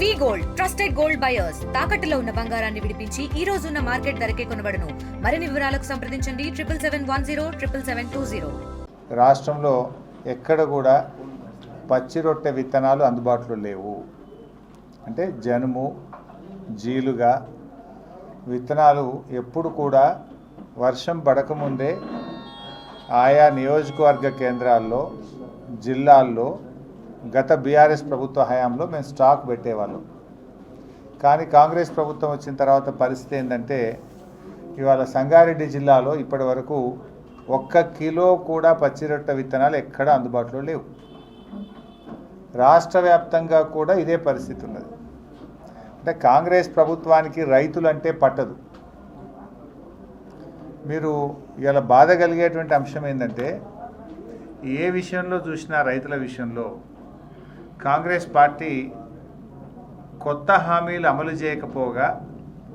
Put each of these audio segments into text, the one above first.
V gold trusted gold buyers. తాకట్టులో ఉన్న బంగారాన్ని విడిపించి ఈ రోజు ఉన్న మార్కెట్ ధరకే కొనబడను. మరిన్ని వివరాలకు సంప్రదించండి. Triple seven one zero triple seven two zero. రాష్ట్రంలో ఎక్కడ కూడా పచ్చి రొట్టె విత్తనాలు అందుబాటులో లేవు. అంటే జనుము జీలుగా విత్తనాలు ఎప్పుడు కూడా వర్షం పడకముందే ఆయా నియోజకవర్గ కేంద్రాల్లో జిల్లాల్లో గత బీఆర్ఎస్ ప్రభుత్వ హయాంలో మేము స్టాక్ పెట్టేవాళ్ళం. కానీ కాంగ్రెస్ ప్రభుత్వం వచ్చిన తర్వాత పరిస్థితి ఏంటంటే ఇవాళ సంగారెడ్డి జిల్లాలో ఇప్పటి వరకు ఒక్క కిలో కూడా పచ్చిరొట్ట విత్తనాలు ఎక్కడ అందుబాటులో లేవు. రాష్ట్ర వ్యాప్తంగా కూడా ఇదే పరిస్థితి ఉన్నది. అంటే కాంగ్రెస్ ప్రభుత్వానికి రైతులు అంటే పట్టదు. మీరు ఇలా బాధ కలిగేటువంటి అంశం ఏంటంటే ఏ విషయంలో చూసినా రైతుల విషయంలో కాంగ్రెస్ పార్టీ కొత్త హామీలు అమలు చేయకపోగా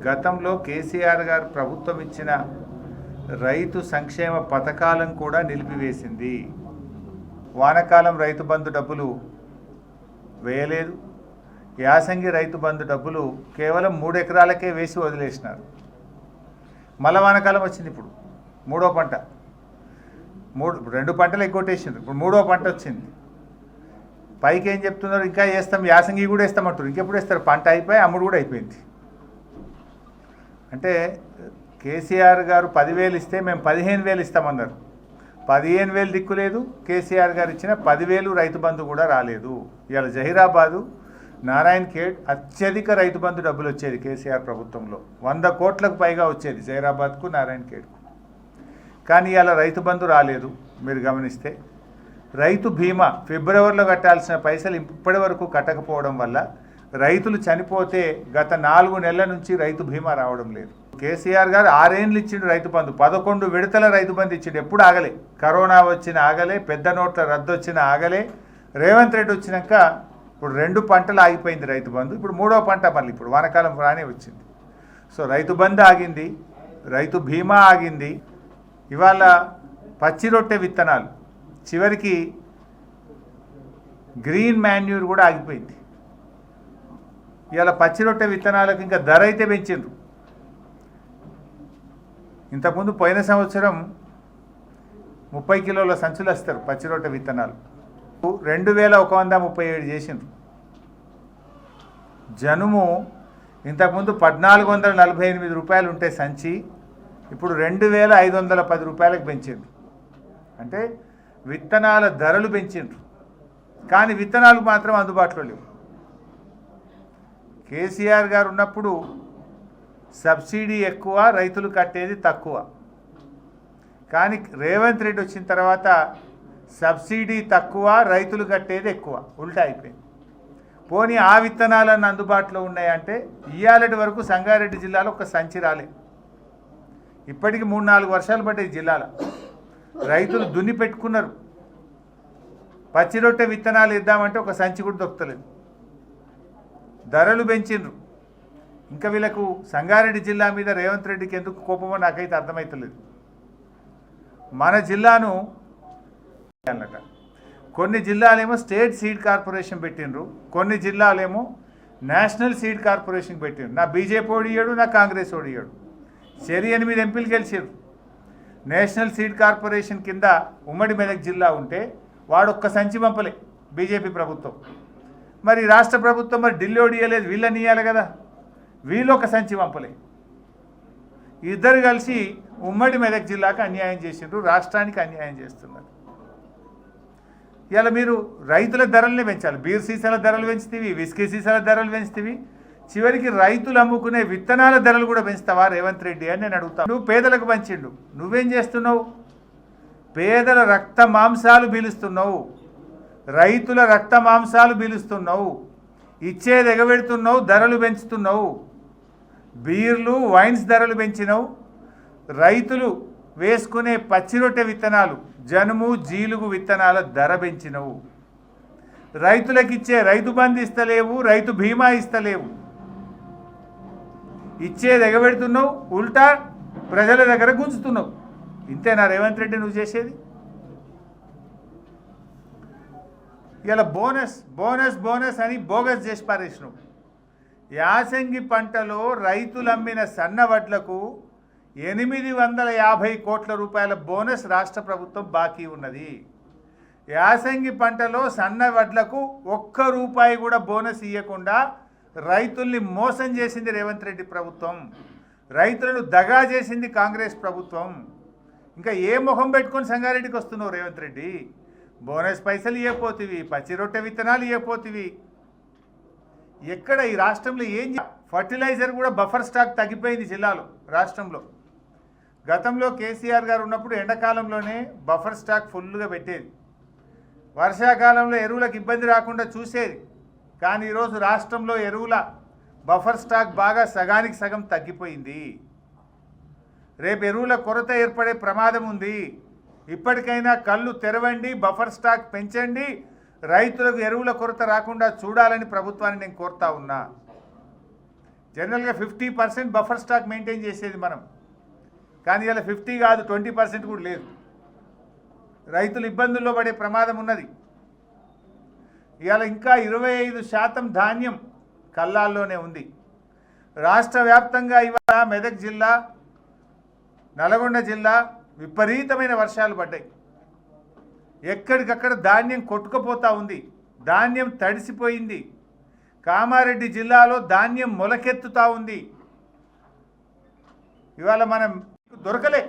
గతంలో కేసీఆర్ గారు ప్రభుత్వం ఇచ్చిన రైతు సంక్షేమ పథకాలను కూడా నిలిపివేసింది. వానకాలం రైతు బంధు డబ్బులు వేయలేదు. యాసంగి రైతు బంధు డబ్బులు కేవలం మూడు ఎకరాలకే వేసి వదిలేసినారు. మళ్ళా వానకాలం వచ్చింది ఇప్పుడు. మూడో పంట. మూడు రెండు పంటలు ఎగ్గొట్టేసిండ్రు ఇప్పుడు మూడో పంట వచ్చింది. పైకి ఏం చెప్తున్నారు? ఇంకా వేస్తాం యాసంగి కూడా వేస్తామంటారు ఇంకెప్పుడు వేస్తారు? పంట అయిపోయి అమ్ముడు కూడా అయిపోయింది. అంటే కేసీఆర్ గారు పదివేలు ఇస్తే మేము పదిహేను వేలు ఇస్తామన్నారు. పదిహేను వేలు దిక్కు లేదు. కేసీఆర్ గారు ఇచ్చిన పదివేలు రైతు బంధు కూడా రాలేదు. ఇవాళ జహీరాబాదు నారాయణ ఖేడ్ అత్యధిక రైతు బంధు డబ్బులు వచ్చేది కేసీఆర్ ప్రభుత్వంలో. వంద కోట్లకు పైగా వచ్చేది జహీరాబాద్కు నారాయణ ఖేడ్కు. కానీ ఇవాళ రైతు బంధు రాలేదు. మీరు గమనిస్తే రైతు బీమా ఫిబ్రవరిలో కట్టాల్సిన పైసలు ఇప్పటి వరకు కట్టకపోవడం వల్ల రైతులు చనిపోతే గత నాలుగు నెలల నుంచి రైతు బీమా రావడం లేదు. కేసీఆర్ గారు ఆరేండ్లు ఇచ్చిండు రైతు బంధు పదకొండు విడతల రైతు బంధు ఇచ్చిండు ఎప్పుడు ఆగలే. కరోనా వచ్చిన ఆగలే పెద్ద నోట్ల రద్దు వచ్చిన ఆగలే. రేవంత్ రెడ్డి వచ్చినాక ఇప్పుడు రెండు పంటలు ఆగిపోయింది రైతు బంధు ఇప్పుడు మూడో పంట మళ్ళీ ఇప్పుడు వానకాలం రానే వచ్చింది. సో రైతు బంధు ఆగింది రైతు బీమా ఆగింది ఇవాళ పచ్చి రొట్టె విత్తనాలు. చివరికి గ్రీన్ మాన్యూర్ కూడా ఆగిపోయింది. ఇవాళ పచ్చి రొట్టె విత్తనాలకు ఇంకా ధర అయితే పెంచిండ్రు. ఇంతకుముందు పోయిన సంవత్సరం ముప్పై కిలోల సంచులు వస్తారు పచ్చి రొట్టె విత్తనాలు. రెండు వేల ఒక వంద ముప్పై ఏడు చేసిండ్రు. జనుము ఇంతకుముందు పద్నాలుగు వందల నలభై ఎనిమిది రూపాయలు ఉంటే సంచి ఇప్పుడు రెండు వేల ఐదు వందల పది రూపాయలకు పెంచిండ్రు అంటే విత్తనాల ధరలు పెంచిండ్రు. కానీ విత్తనాలు మాత్రం అందుబాటులో లేవు. కేసీఆర్ గారు ఉన్నప్పుడు సబ్సిడీ ఎక్కువ రైతులు కట్టేది తక్కువ. కానీ రేవంత్ రెడ్డి వచ్చిన తర్వాత సబ్సిడీ తక్కువ రైతులు కట్టేది ఎక్కువ. ఉల్టా అయిపోయింది. పోనీ ఆ విత్తనాలన్నీ అందుబాటులో ఉన్నాయంటే ఇయ్యాలటి వరకు సంగారెడ్డి జిల్లాలో ఒక సంచి రాలే ఇప్పటికి మూడు నాలుగు వర్షాలు పడ్డాయి జిల్లాలో. రైతులు దున్ని పెట్టుకున్నారు. పచ్చి రొట్టె విత్తనాలు ఇద్దామంటే ఒక సంచి కూడా దొక్కలేదు ధరలు పెంచిండ్రు ఇంకా వీళ్ళకు సంగారెడ్డి జిల్లా మీద రేవంత్ రెడ్డికి ఎందుకు కోపమో నాకైతే అర్థమవుతలేదు మన జిల్లాను అన్నట. కొన్ని జిల్లాలేమో స్టేట్ సీడ్ కార్పొరేషన్ పెట్టిండ్రు. కొన్ని జిల్లాలేమో నేషనల్ సీడ్ కార్పొరేషన్ పెట్టిండ్రు. నా బీజేపీ ఓడియాడు నా కాంగ్రెస్ ఓడియాడు చెరి ఎనిమిది ఎంపీలు గెలిచారు నేషనల్ సీడ్ కార్పొరేషన్ కింద ఉమ్మడి మెదక్ జిల్లా ఉంటే వాడు ఒక్క సంచి పంపలే బీజేపీ ప్రభుత్వం. మరి రాష్ట్ర ప్రభుత్వం మరి ఢిల్లీ ఓడియలేదు వీళ్ళని ఇవ్వాలి కదా. వీళ్ళు ఒక సంచి పంపలే. ఇద్దరు కలిసి ఉమ్మడి మెదక్ జిల్లాకు అన్యాయం చేసిండ్రు రాష్ట్రానికి అన్యాయం చేస్తున్నారు. ఇలా మీరు రైతుల ధరల్ని పెంచాలి. బీర్ సీసాల ధరలు పెంచుతీవి విస్కీ సీసాల ధరలు పెంచుతీవి చివరికి రైతులు అమ్ముకునే విత్తనాల ధరలు కూడా పెంచుతావా రేవంత్ రెడ్డి అని నేను అడుగుతాను నువ్వు పేదలకు పంచిండు. నువ్వేం చేస్తున్నావు? పేదల రక్త మాంసాలు పీలుస్తున్నావు. రైతుల రక్త మాంసాలు పీలుస్తున్నావు. ఇచ్చేది ఎగబెడుతున్నావు ధరలు పెంచుతున్నావు. బీర్లు వైన్స్ ధరలు పెంచినవు. రైతులు వేసుకునే పచ్చిరొట్టె విత్తనాలు జనుము జీలుగు విత్తనాల ధర పెంచినవు. రైతులకిచ్చే రైతు బంధు ఇస్తలేవు రైతు బీమా ఇస్తలేవు. ఇచ్చేది ఎగబెడుతున్నావు ఉల్టా ప్రజల దగ్గర గుంజుతున్నావు. ఇంతేనా రేవంత్ రెడ్డి నువ్వు చేసేది? ఇలా బోనస్ బోనస్ బోనస్ అని బోగస్ చేసి పారేసినావు. యాసంగి పంటలో రైతులు అమ్మిన సన్న వడ్లకు ఎనిమిది వందల యాభై కోట్ల రూపాయల బోనస్ రాష్ట్ర ప్రభుత్వం బాకీ ఉన్నది. యాసంగి పంటలో సన్న వడ్లకు ఒక్క రూపాయి కూడా బోనస్ ఇవ్వకుండా రైతుల్ని మోసం చేసింది రేవంత్ రెడ్డి ప్రభుత్వం రైతులను దగా చేసింది కాంగ్రెస్ ప్రభుత్వం. ఇంకా ఏ మొహం పెట్టుకొని సంగారెడ్డికి వస్తున్నావు రేవంత్ రెడ్డి? బోనస్ పైసలు ఇవ్వపోతివి పచ్చి రొట్టె విత్తనాలు ఇవ్వపోతివి ఎక్కడ ఈ రాష్ట్రంలో ఏం ఫర్టిలైజర్ కూడా బఫర్ స్టాక్ తగ్గిపోయింది జిల్లాలో రాష్ట్రంలో. గతంలో కేసీఆర్ గారు ఉన్నప్పుడు ఎండాకాలంలోనే బఫర్ స్టాక్ ఫుల్గా పెట్టేది. వర్షాకాలంలో ఎరువులకు ఇబ్బంది రాకుండా చూసేది. కానీ ఈరోజు రాష్ట్రంలో ఎరువుల బఫర్ స్టాక్ బాగా సగానికి సగం తగ్గిపోయింది. రేపు ఎరువుల కొరత ఏర్పడే ప్రమాదం ఉంది. ఇప్పటికైనా కళ్ళు తెరవండి బఫర్ స్టాక్ పెంచండి రైతులకు ఎరువుల కొరత రాకుండా చూడాలని ప్రభుత్వాన్ని నేను కోరుతా ఉన్నా. జనరల్గా fifty percent buffer stock maintain చేసేది మనం. కానీ ఇలా ఫిఫ్టీ కాదు ట్వంటీ పర్సెంట్ కూడా లేదు. రైతులు ఇబ్బందుల్లో పడే ప్రమాదం ఉన్నది. ఇవాళ ఇంకా ఇరవై ఐదు శాతం ధాన్యం కల్లాల్లోనే ఉంది. రాష్ట్ర వ్యాప్తంగా ఇవాళ మెదక్ జిల్లా నల్గొండ జిల్లా విపరీతమైన వర్షాలు పడ్డాయి. ఎక్కడికక్కడ ధాన్యం కొట్టుకుపోతూ ఉంది. ధాన్యం తడిసిపోయింది. కామారెడ్డి జిల్లాలో ధాన్యం మొలకెత్తుతూ ఉంది. ఇవాళ మనం దొరకలే.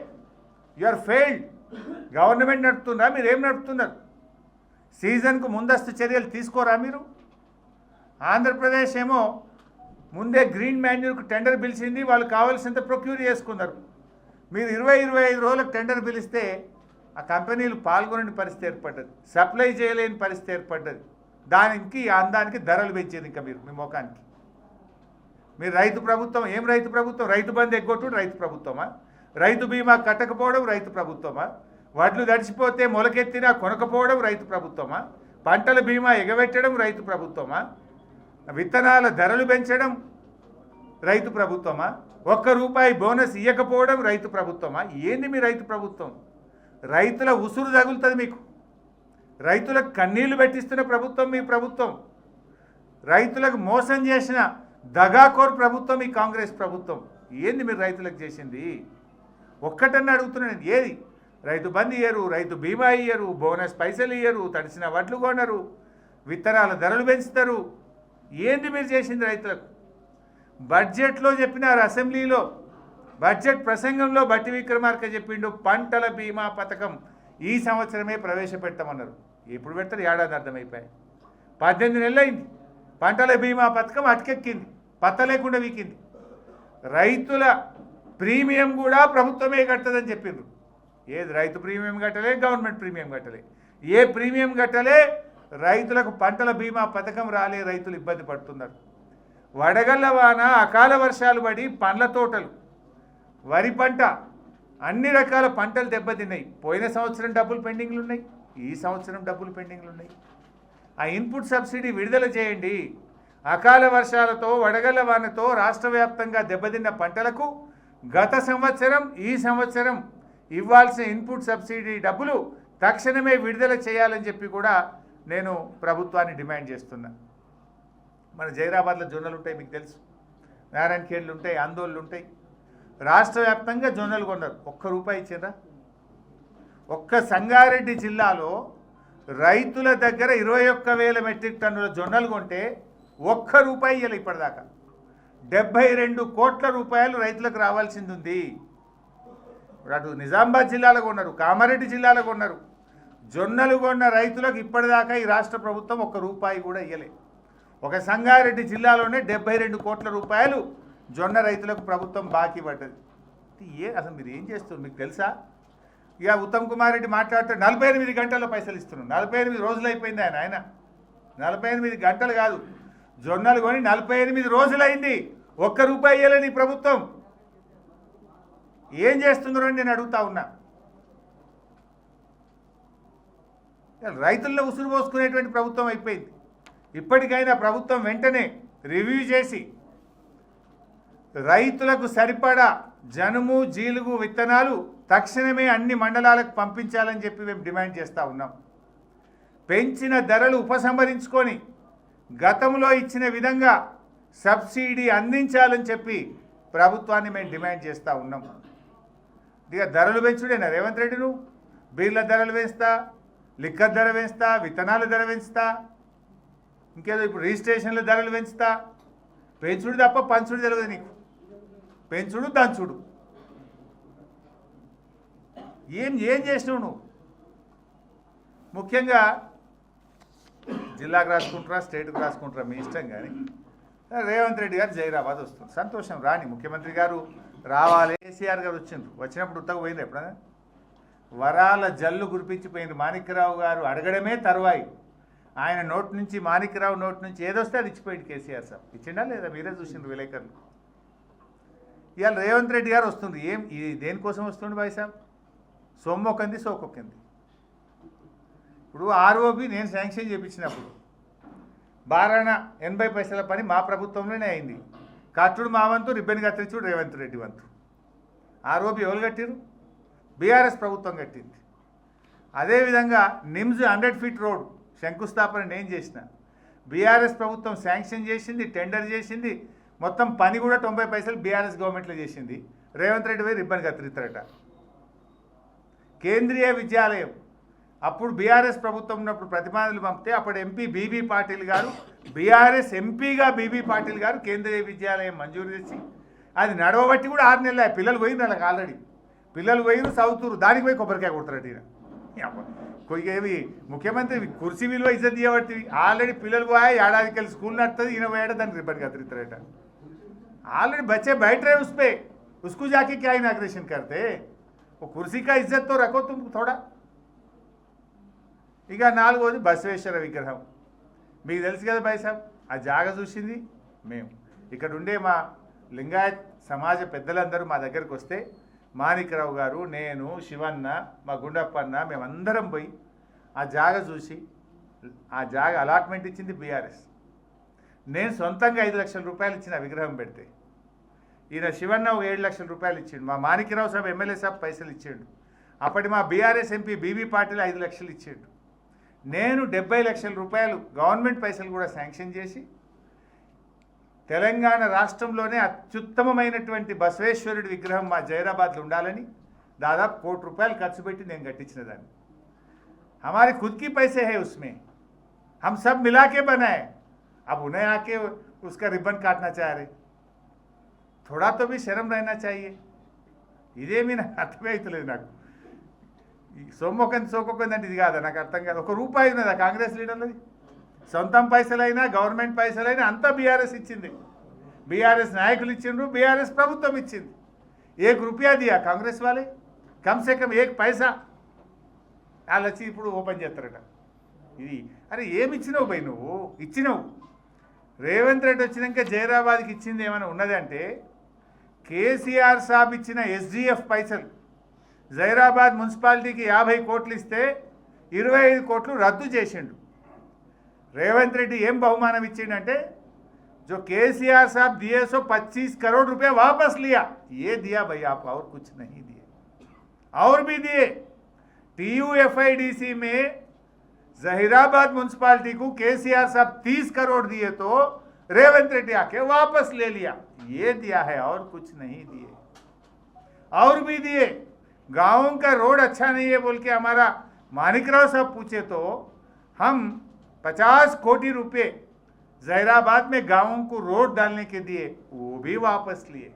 యు ఆర్ ఫెయిల్డ్ గవర్నమెంట్ నడుపుతున్నారా మీరు ఏం నడుపుతున్నారు? సీజన్కు ముందస్తు చర్యలు తీసుకోరా మీరు? ఆంధ్రప్రదేశ్ ఏమో ముందే గ్రీన్ మాన్యూర్కు టెండర్ పిలిచింది వాళ్ళు కావాల్సినంత ప్రొక్యూర్ చేసుకున్నారు. మీరు ఇరవై ఇరవై ఐదు రోజులకు టెండర్ పిలిస్తే ఆ కంపెనీలు పాల్గొనని పరిస్థితి ఏర్పడ్డది. సప్లై చేయలేని పరిస్థితి ఏర్పడ్డది. దానికి అందానికి ధరలు పెంచేది ఇంకా మీరు మీ ముఖానికి. మీరు రైతు ప్రభుత్వం ఏం రైతు ప్రభుత్వం? రైతు బంధు ఎగ్గొట్టు రైతు ప్రభుత్వమా? రైతు బీమా కట్టకపోవడం రైతు ప్రభుత్వమా? వడ్లు తడిసిపోతే మొలకెత్తినా కొనకపోవడం రైతు ప్రభుత్వమా? పంటల బీమా ఎగబెట్టడం రైతు ప్రభుత్వమా? విత్తనాల ధరలు పెంచడం రైతు ప్రభుత్వమా? ఒక్క రూపాయి బోనస్ ఇవ్వకపోవడం రైతు ప్రభుత్వమా? ఏంది మీ రైతు ప్రభుత్వం? రైతుల ఉసురు తగులుతుంది మీకు. రైతులకు కన్నీళ్ళు పెట్టిస్తున్న ప్రభుత్వం మీ ప్రభుత్వం. రైతులకు మోసం చేసిన దగాకోర్ ప్రభుత్వం ఈ కాంగ్రెస్ ప్రభుత్వం. ఏంది మీరు రైతులకు చేసింది? ఒక్కటన్నా అడుగుతున్నాను ఏది? రైతు బంద్ ఇయ్యరు రైతు బీమా ఇయ్యరు బోనస్ పైసలు ఇయ్యరు తడిసిన వడ్లు కొనరు విత్తనాల ధరలు పెంచుతారు. ఏంది మీరు చేసింది రైతులకు? బడ్జెట్లో చెప్పినారు అసెంబ్లీలో బడ్జెట్ ప్రసంగంలో బట్టి విక్రమార్క చెప్పిండు పంటల బీమా పథకం ఈ సంవత్సరమే ప్రవేశపెట్టమన్నారు. ఎప్పుడు పెడతారు? ఏడాది అర్థమైపోయాయి. పద్దెనిమిది నెలలైంది. అయింది పంటల బీమా పథకం అటకెక్కింది పత్త లేకుండా వీకింది. రైతుల ప్రీమియం కూడా ప్రభుత్వమే కట్టదని చెప్పిండ్రు. ఏది రైతు ప్రీమియం కట్టలే గవర్నమెంట్ ప్రీమియం కట్టలే. ఏ ప్రీమియం కట్టలే రైతులకు పంటల బీమా పథకం రాలే రైతులు ఇబ్బంది పడుతున్నారు. వడగళ్ళ వాన అకాల వర్షాలు పడి పండ్ల తోటలు వరి పంట అన్ని రకాల పంటలు దెబ్బతిన్నాయి. పోయిన సంవత్సరం డబ్బులు పెండింగ్లు ఉన్నాయి ఈ సంవత్సరం డబ్బులు పెండింగ్లు ఉన్నాయి. ఆ ఇన్పుట్ సబ్సిడీ విడుదల చేయండి. అకాల వర్షాలతో వడగళ్ళ వానతో రాష్ట్ర వ్యాప్తంగా దెబ్బతిన్న పంటలకు గత సంవత్సరం ఈ సంవత్సరం ఇవ్వాల్సిన ఇన్పుట్ సబ్సిడీ డబ్బులు తక్షణమే విడుదల చేయాలని చెప్పి కూడా నేను ప్రభుత్వాన్ని డిమాండ్ చేస్తున్నా. మన జైరాబాద్లో జొన్నలు ఉంటాయి మీకు తెలుసు. నారాయణ ఖేడ్లు ఉంటాయి ఆందోళనలు ఉంటాయి. రాష్ట్ర వ్యాప్తంగా జొన్నలు కొన్నారు. ఒక్క రూపాయి ఇచ్చిందా ఒక్క సంగారెడ్డి జిల్లాలో రైతుల దగ్గర ఇరవై ఒక్క వేల మెట్రిక్ టన్నుల జొన్నలు కొంటే ఒక్క రూపాయి ఇవ్వాలి ఇప్పటిదాకా. డెబ్బై రెండు కోట్ల రూపాయలు రైతులకు రావాల్సింది ఉంది ఇప్పుడు అటు నిజామాబాద్ జిల్లాలో కొన్నారు కామారెడ్డి జిల్లాలో కొన్నారు. జొన్నలు కొన్న రైతులకు ఇప్పటిదాకా ఈ రాష్ట్ర ప్రభుత్వం ఒక్క రూపాయి కూడా ఇవ్వలే ఒక సంగారెడ్డి జిల్లాలోనే డెబ్బై రెండు కోట్ల రూపాయలు జొన్న రైతులకు ప్రభుత్వం బాకీ పడ్డది. ఏ అసలు మీరు ఏం చేస్తున్నారు? మీకు తెలుసా? ఇక ఉత్తమ్ కుమార్ రెడ్డి మాట్లాడితే నలభై ఎనిమిది గంటల్లో పైసలు ఇస్తున్నాడు. నలభై ఎనిమిది రోజులు అయిపోయింది ఆయన ఆయన. నలభై ఎనిమిది గంటలు కాదు. జొన్నలు కొని నలభై ఎనిమిది రోజులైంది. ఒక్క రూపాయి ఇవ్వలేని ప్రభుత్వం. ఏం చేస్తున్నారో అని నేను అడుగుతా ఉన్నా. రైతుల్లో ఉసురు పోసుకునేటువంటి ప్రభుత్వం అయిపోయింది. ఇప్పటికైనా ప్రభుత్వం వెంటనే రివ్యూ చేసి రైతులకు సరిపడా జనుము జీలుగు విత్తనాలు తక్షణమే అన్ని మండలాలకు పంపించాలని చెప్పి మేము డిమాండ్ చేస్తూ ఉన్నాం. పెంచిన ధరలు ఉపసంహరించుకొని గతంలో ఇచ్చిన విధంగా సబ్సిడీ అందించాలని చెప్పి ప్రభుత్వాన్ని మేము డిమాండ్ చేస్తూ ఉన్నాం. ఇక ధరలు పెంచుడేనా రేవంత్ రెడ్డి నువ్వు. బీర్ల ధరలు పెంచుతా లిక్కర్ ధర పెంచుతా విత్తనాల ధర పెంచుతా. ఇంకేదో ఇప్పుడు రిజిస్ట్రేషన్ల ధరలు పెంచుతా. పెంచుడు తప్ప పంచుడు తెలియదు నీకు. పెంచుడు దంచుడు. ఏం ఏం చేసినావు నువ్వు? ముఖ్యంగా జిల్లాకు రాసుకుంటారా స్టేట్కి రాసుకుంటారా మీ ఇష్టం కానీ రేవంత్ రెడ్డి గారు జైరాబాద్ వస్తుంది సంతోషం రాని ముఖ్యమంత్రి గారు రావాలి కేసీఆర్ గారు వచ్చిండ్రు. వచ్చినప్పుడు ఉత్తగా పోయింది ఎప్పుడైనా వరాల జల్లు గురిపించిపోయింది మాణిక్యరావు గారు అడగడమే తరువాయి. ఆయన నోటి నుంచి మాణిక్యరావు నోటి నుంచి ఏదొస్తే అది ఇచ్చిపోయింది కేసీఆర్ సార్ ఇచ్చిండా లేదా? మీరే చూసిండ్రు విలేకరులు. ఇవాళ రేవంత్ రెడ్డి గారు వస్తుంది ఏం ఇది దేనికోసం వస్తుంది బాయ్ సాబ్? సొమ్మొక్కంది సోకొక్కింది ఇప్పుడు ఆర్ఓబి నేను శాంక్షన్ చేయించినప్పుడు బారాన ఎనభై పైసల పని మా ప్రభుత్వంలోనే అయింది. కట్టుడు మా వంతు రిబ్బన్ కత్తిరించుడు రేవంత్ రెడ్డి వంతు. ఆర్ఓబి ఎవరు కట్టిరు బీఆర్ఎస్ ప్రభుత్వం కట్టింది. అదేవిధంగా నిమ్స్ హండ్రెడ్ ఫీట్ రోడ్ శంకుస్థాపన నేను చేసిన. బీఆర్ఎస్ ప్రభుత్వం శాంక్షన్ చేసింది టెండర్ చేసింది. మొత్తం పని కూడా తొంభై పైసలు బీఆర్ఎస్ గవర్నమెంట్లో చేసింది. రేవంత్ రెడ్డి పోయి రిబ్బన్ కత్తిరిస్తారట కేంద్రీయ విద్యాలయం. అప్పుడు బీఆర్ఎస్ ప్రభుత్వం ఉన్నప్పుడు ప్రతిపాదనలు పంపితే అప్పుడు ఎంపీ బీబీ పాటిల్ గారు బీఆర్ఎస్ ఎంపీగా బీబీ పాటిల్ గారు కేంద్రీయ విద్యాలయం మంజూరు చేసి అది నడవబట్టి కూడా ఆరు నెలలు అయ్యాయి. పిల్లలు పోయిన వాళ్ళకి ఆల్రెడీ పిల్లలు పోయిన సౌతూరు దానికి పోయి కొబ్బరికాయ కొడతారట ఈయన కొయ్యేవి ముఖ్యమంత్రి కుర్సీ విలువ ఇజ్జత్ చేయబట్టి ఆల్రెడీ పిల్లలు పోయా ఏడాదికి వెళ్ళి స్కూల్ నడుతుంది ఈయన పోయాడు దానికి రిబ్బన్ కత్తిరిస్తారట ऑलरेडी बच्चे बैठ रहे उस पे उसको जाके क्या इनाग्रेशन करते वो कुर्सी का इज्जत तो रखो तुम थोड़ा ఇక నాలుగోది బసవేశ్వర విగ్రహం. మీకు తెలుసు కదా బైసాబ్ ఆ జాగ చూసింది? మేము ఇక్కడ ఉండే మా లింగాయత్ సమాజ పెద్దలందరూ మా దగ్గరికి వస్తే మాణిక్యరావు గారు నేను శివన్న మా గుండప్పన్న మేమందరం పోయి ఆ జాగ చూసి ఆ జాగ అలాట్మెంట్ ఇచ్చింది బీఆర్ఎస్. నేను సొంతంగా ఐదు లక్షల రూపాయలు ఇచ్చిన విగ్రహం పెడితే ఈయన శివన్న ఒక ఏడు లక్షల రూపాయలు ఇచ్చిండు. మా మాణిక్యరావు సాబ్ ఎమ్మెల్యే సాబ్ పైసలు ఇచ్చిండు. అప్పటి మా బీఆర్ఎస్ ఎంపీ బీబీ పాటిల్ ఐదు లక్షలు ఇచ్చిండు. నేను డెబ్బై లక్షల రూపాయలు గవర్నమెంట్ పైసలు కూడా శాంక్షన్ చేసి తెలంగాణ రాష్ట్రంలోనే అత్యుత్తమమైనటువంటి బసవేశ్వరుడి విగ్రహం మా జైరాబాద్లో ఉండాలని దాదాపు కోటి రూపాయలు ఖర్చు పెట్టి నేను కట్టించిన దాన్ని हमारे खुद की पैसे है उसमें हम सब मिला के बनाए अब उन्हें आके उसका रिबन काटना चाह रहे थोड़ा तो भी शर्म रहना चाहिए ఇదేమీ నాకు అర్థమే అవుతలేదు నాకు ఈ సొమ్మొకంది సోకొక్కంది అంటే ఇది కాదా? నాకు అర్థం కాదు. ఒక రూపాయి ఉన్నదా కాంగ్రెస్ లీడర్లది? సొంతం పైసలైనా గవర్నమెంట్ పైసలైనా అంతా బీఆర్ఎస్ ఇచ్చింది. బీఆర్ఎస్ నాయకులు ఇచ్చిండ్రు బీఆర్ఎస్ ప్రభుత్వం ఇచ్చింది. ఏక్ రూపాయ దియా కాంగ్రెస్ వాళ్ళే? కమ్సే కమ్ ఏక్ పైసా? వాళ్ళు వచ్చి ఇప్పుడు ఓపెన్ చేస్తారట. ఇది అరే ఏమి ఇచ్చినావు పోయి నువ్వు? ఇచ్చినావు. రేవంత్ రెడ్డి వచ్చినాక జైరాబాద్కి ఇచ్చింది ఏమైనా ఉన్నదంటే కేసీఆర్ సాబ్ ఇచ్చిన ఎస్డిఎఫ్ పైసలు. జైరాబాద్ మున్సిపాలిటీకి యాభై కోట్లు ఇస్తే ఇరవై ఐదు కోట్లు రద్దు చేసిండు రేవంత్ రెడ్డి ఏం బహుమానం ఇచ్చిండంటే जो केसीआर साहब दिए सो 25 करोड़ रुपए वापस लिया ये दिया भाई आप और कुछ नहीं दिए और भी दिए टीयूएफआईडीसी में जहीराबाद म्यूनसिपालिटी को केसीआर साहब 30 करोड़ दिए तो रेवंत रेड्डी आके वापस ले लिया ये दिया है और कुछ नहीं दिए और भी दिए गांवों का रोड अच्छा नहीं है बोल के हमारा मानिकराव साहब पूछे तो हम 50 कोटि रुपए जहराबाद में गांवों को रोड डालने के दिए वो भी वापस लिए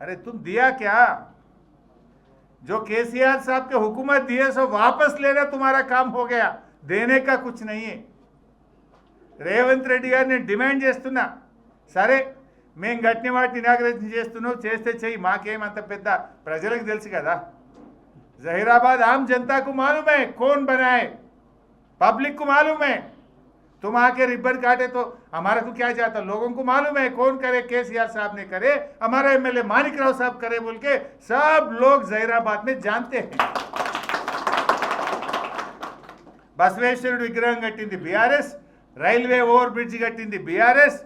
अरे तुम दिया क्या जो केसीआर साहब के हुकूमत दिए सो वापस लेना तुम्हारा काम हो गया देने का कुछ नहीं है రేవంత్ రెడ్డి గారు నేను డిమాండ్ చేస్తున్నా సరే మేము గట్టిన వాటిని ఇనాగ్రేషన్ చేస్తున్నావు చేస్తే చెయ్యి మాకేమంత పెద్ద ప్రజలకు తెలుసు కదా जहीराबाद आम जनता को मालूम है कौन बनाए पब्लिक को मालूम है तुम आके रिबन काटे तो हमारा को क्या जाता लोगों को मालूम है कौन करे केसीआर साहब ने करे हमारा एमएलए मानिक राव साहब करे बोल के सब लोग जहीराबाद में जानते हैं బసవేశ్వరుడు విగ్రహం కట్టింది బీఆర్ఎస్ రైల్వే ఓవర్ బ్రిడ్జ్ కట్టింది బీఆర్ఎస్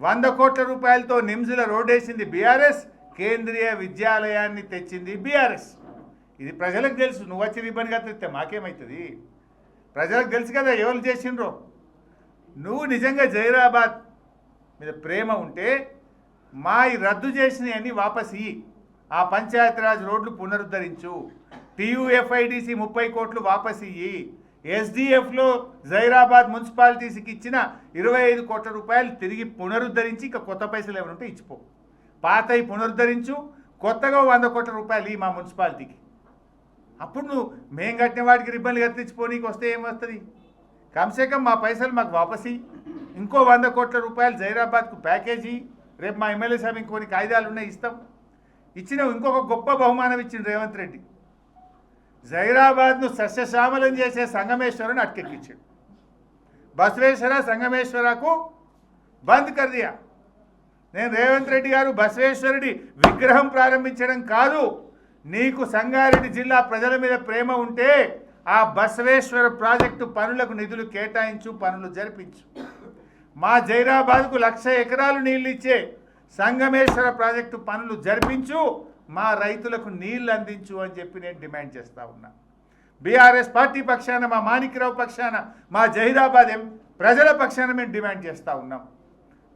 వంద కోట్ల రూపాయలతో నిమ్స్ల రోడ్ వేసింది బీఆర్ఎస్ కేంద్రీయ విద్యాలయాన్ని తెచ్చింది బీఆర్ఎస్ ఇది ప్రజలకు తెలుసు. నువ్వు వచ్చి రిబ్బన్ కత్తిస్తే మాకేమవుతుంది ప్రజలకు తెలుసు కదా ఎవరు చేసిండ్రో. నువ్వు నిజంగా జైరాబాద్ మీద ప్రేమ ఉంటే మా రద్దు చేసినవన్నీ వాపస్ ఇయ్యి. ఆ పంచాయతీరాజ్ రోడ్లు పునరుద్ధరించు. టీయూఎఫ్ఐడిసి ముప్పై కోట్లు వాపస్ ఇయ్యి. ఎస్డిఎఫ్లో జైరాబాద్ మున్సిపాలిటీస్కి ఇచ్చిన ఇరవై ఐదు కోట్ల రూపాయలు తిరిగి పునరుద్ధరించి ఇక కొత్త పైసలు ఏమైనా ఉంటే ఇచ్చిపో. పాతవి పునరుద్ధరించు. కొత్తగా వంద కోట్ల రూపాయలు ఈ మా మున్సిపాలిటీకి. అప్పుడు నువ్వు మేము కట్టిన వాడికి రిబ్బన్లు కత్తించిపోనీకి వస్తే ఏమొస్తుంది? కమ్సే కమ్ మా పైసలు మాకు వాపసి. ఇంకో వంద కోట్ల రూపాయలు జైరాబాద్కు ప్యాకేజీ. రేపు మా ఎమ్మెల్యే సాబ్ ఇంకొన్ని కాగితాలు ఉన్నాయి ఇస్తాం. ఇచ్చిన ఇంకొక గొప్ప బహుమానం ఇచ్చింది రేవంత్ రెడ్డి. జైరాబాద్ను సస్యశ్యామలం చేసే సంగమేశ్వరుని అటకెక్కించాడు. బసవేశ్వర సంగమేశ్వరకు బంద్ కర్దియా. నేను రేవంత్ రెడ్డి గారు బసవేశ్వరుడి విగ్రహం ప్రారంభించడం కాదు. నీకు సంగారెడ్డి జిల్లా ప్రజల మీద ప్రేమ ఉంటే ఆ బసవేశ్వర ప్రాజెక్టు పనులకు నిధులు కేటాయించు పనులు జరిపించు. మా జైరాబాద్కు లక్ష ఎకరాలు నీళ్ళు ఇచ్చే సంగమేశ్వర ప్రాజెక్టు పనులు జరిపించు మా రైతులకు నీళ్ళు అందించు అని చెప్పి నేను డిమాండ్ చేస్తా ఉన్నా. బీఆర్ఎస్ పార్టీ పక్షాన మా మాణిక్యరావు పక్షాన మా జహీరాబాద్ ప్రజల పక్షాన మేము డిమాండ్ చేస్తూ ఉన్నాం.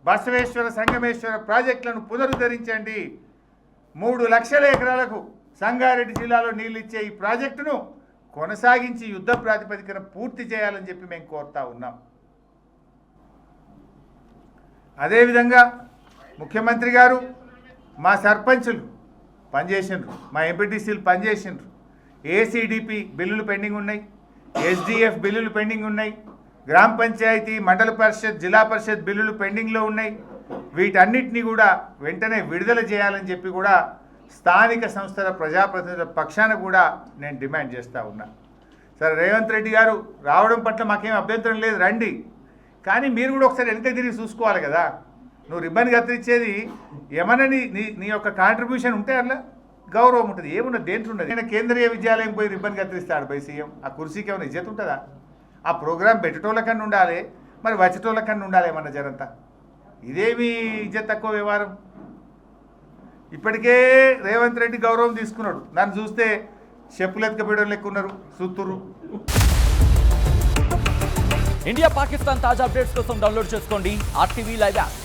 బసవేశ్వర సంగమేశ్వర ప్రాజెక్టులను పునరుద్ధరించండి. మూడు లక్షల ఎకరాలకు సంగారెడ్డి జిల్లాలో నీళ్ళు ఇచ్చే ఈ ప్రాజెక్టును కొనసాగించి యుద్ధ ప్రాతిపదికన పూర్తి చేయాలని చెప్పి మేము కోరుతా ఉన్నాం. అదేవిధంగా ముఖ్యమంత్రి గారు మా సర్పంచులు పనిచేసిండ్రు మా ఎంపీటీసీలు పనిచేసిండ్రు ఏసీడీపీ బిల్లులు పెండింగ్ ఉన్నాయి ఎస్డిఎఫ్ బిల్లులు పెండింగ్ ఉన్నాయి గ్రామ పంచాయతీ మండల పరిషత్ జిల్లా పరిషత్ బిల్లులు పెండింగ్లో ఉన్నాయి. వీటన్నిటిని కూడా వెంటనే విడుదల చేయాలని చెప్పి కూడా స్థానిక సంస్థల ప్రజాప్రతినిధుల పక్షాన కూడా నేను డిమాండ్ చేస్తూ ఉన్నా. సరే రేవంత్ రెడ్డి గారు రావడం పట్ల మాకేం అభ్యంతరం లేదు రండి. కానీ మీరు కూడా ఒకసారి వెనక తిరిగి చూసుకోవాలి కదా. నువ్వు రిబ్బన్ కత్తిరించేది ఏమన్నా నీ నీ యొక్క కాంట్రిబ్యూషన్ ఉంటే అట్లా గౌరవం ఉంటుంది. ఏమున్నా దేంట్లో ఉండదు నేను కేంద్రీయ విద్యాలయం పోయి రిబ్బన్ కత్తిరిస్తాడు బై సీఎం. ఆ కుర్చీకి ఏమైనా ఇజ్జత ఉంటుందా? ఆ ప్రోగ్రాం పెట్టేటోళ్ళ కన్నా ఉండాలి. మరి వచ్చేటోళ్ళ కన్నా ఉండాలి ఏమన్నా జరంతా ఇదేమి ఇజ్జత్ తక్కువ వ్యవహారం? ఇప్పటికే రేవంత్ రెడ్డి గౌరవం తీసుకున్నాడు. నన్ను చూస్తే చెప్పులు ఎత్తుకపోయడం లెక్క ఉన్నారు సుత్తురు ఇండియా పాకిస్తాన్ తాజా అప్డేట్స్ కోసం డౌన్లోడ్ చేసుకోండి. RTV live app.